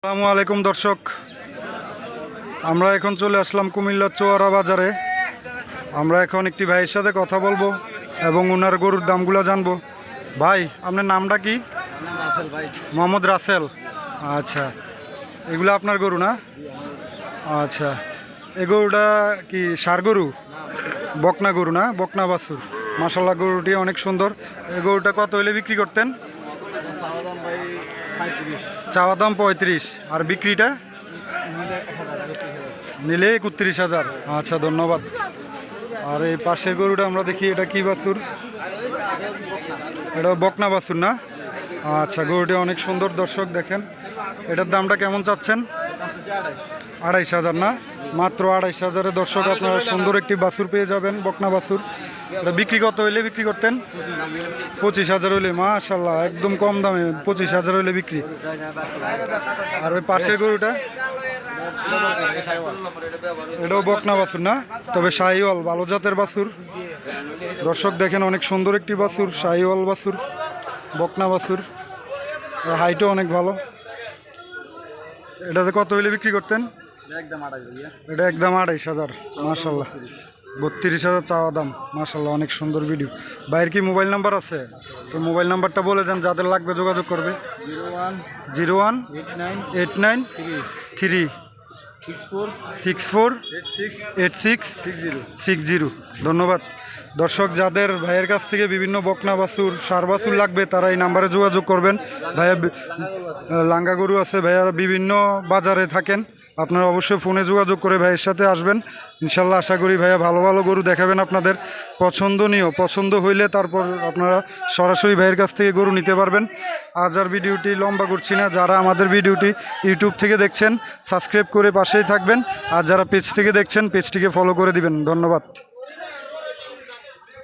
আসসালামু আলাইকুম, দর্শক। আমরা এখন চলে আসলাম কুমিল্লার চোয়ারা বাজারে। আমরা এখন একটি ভাইয়ের সাথে কথা বলব এবং ওনার গরুর দামগুলো জানব। ভাই, আপনার নামটা কি? মোহাম্মদ রাসেল। আচ্ছা এগুলো আপনার গরু না? আচ্ছা এ গরুটা কি সার গরু? বকনা গরু না? বকনা বাছুর। মাসাল্লাহ গরুটি অনেক সুন্দর। এ গরুটা কত হলে বিক্রি করতেন? চাওয়া দাম পঁয়ত্রিশ। আর বিক্রিটা? নিলে একত্রিশ হাজার। আচ্ছা ধন্যবাদ। আর এই পাশের গরুটা আমরা দেখি এটা কি বাছুর? এটা বকনা বাছুর না? আচ্ছা গরুটি অনেক সুন্দর দর্শক দেখেন। এটার দামটা কেমন চাচ্ছেন? আড়াইশ হাজার না? মাত্র আড়াইশ হাজারে দর্শক আপনারা সুন্দর একটি বাছুর পেয়ে যাবেন বকনা বাছুর। বিক্রি কত হইলে বিক্রি করতেন? পঁচিশ হাজার হইলে মাশাল্লাহ একদম কম দামে পঁচিশ হাজার হইলে বিক্রি। আর ওই পাশের গরুটা? এটাও বকনা বাছুর না? তবে শাহিওয়াল ভালো জাতের বাছুর। দর্শক দেখেন অনেক সুন্দর একটি বাছুর শাহিওয়াল বাছুর বকনা বাছুর। হাইটও অনেক ভালো। এটাতে কত হইলে বিক্রি করতেন? এটা একদম আড়াইশ হাজার মাশাল্লাহ বত্রিশ হাজার চাওয়া দাম। মার্শাল্লাহ অনেক সুন্দর ভিডিও বাইরের কি মোবাইল নাম্বার আছে? তো মোবাইল নাম্বারটা বলে দেন, যাদের লাগবে যোগাযোগ করবে। Zero one eight nine three six four six four eight six six zero. ধন্যবাদ। দর্শক, যাদের ভাইয়ের কাছ থেকে বিভিন্ন বকনা বাছুর, সার বাছুর লাগবে, তারা এই নাম্বারে যোগাযোগ করবেন। ভাইয়া লাঙ্গা গরু আছে ভাইয়ারা বিভিন্ন বাজারে থাকেন। আপনারা অবশ্যই ফোনে যোগাযোগ করে ভাইয়ের সাথে আসবেন। ইনশাল্লাহ আশা করি ভাইয়া ভালো ভালো গরু দেখাবেন আপনাদের। পছন্দনীয়, পছন্দ হইলে তারপর আপনারা সরাসরি ভাইয়ের কাছ থেকে গরু নিতে পারবেন। আজ আর ভিডিওটি লম্বা করছি না, যারা আমাদের ভিডিওটি ইউটিউব থেকে দেখছেন, সাবস্ক্রাইব করে পাশেই থাকবেন। আর যারা পেজ থেকে দেখছেন, পেজটিকে ফলো করে দিবেন। ধন্যবাদ।